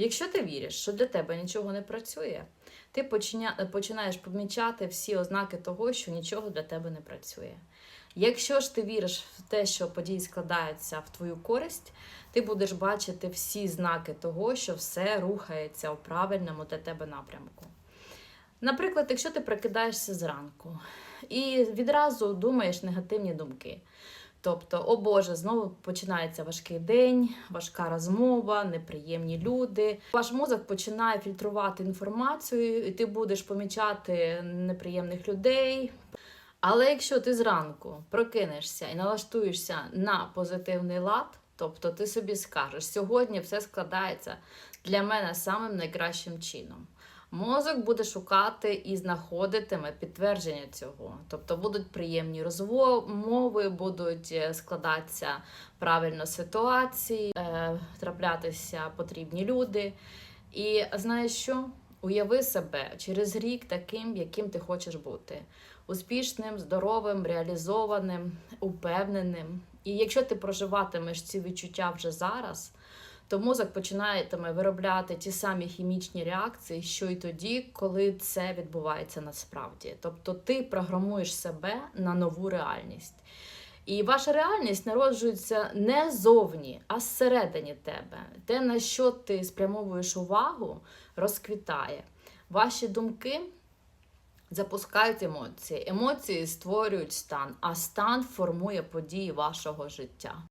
Якщо ти віриш, що для тебе нічого не працює, ти починаєш помічати всі ознаки того, що нічого для тебе не працює. Якщо ж ти віриш в те, що події складаються в твою користь, ти будеш бачити всі знаки того, що все рухається у правильному для тебе напрямку. Наприклад, якщо ти прокидаєшся зранку і відразу думаєш негативні думки. Тобто, о Боже, знову починається важкий день, важка розмова, неприємні люди. Ваш мозок починає фільтрувати інформацію, і ти будеш помічати неприємних людей. Але якщо ти зранку прокинешся і налаштуєшся на позитивний лад, тобто ти собі скажеш, сьогодні все складається для мене самим найкращим чином. Мозок буде шукати і знаходитиме підтвердження цього. Тобто будуть приємні розмови, будуть е, складатися правильно ситуації, е, траплятися потрібні люди. І знаєш що? Уяви себе через рік таким, яким ти хочеш бути: успішним, здоровим, реалізованим, упевненим. І якщо ти проживатимеш ці відчуття вже зараз, то мозок починатиме виробляти ті самі хімічні реакції, що й тоді, коли це відбувається насправді. Тобто ти програмуєш себе на нову реальність. І ваша реальність народжується не зовні, а зсередині тебе. Те, на що ти спрямовуєш увагу, розквітає. Ваші думки запускають емоції. Емоції створюють стан, а стан формує події вашого життя.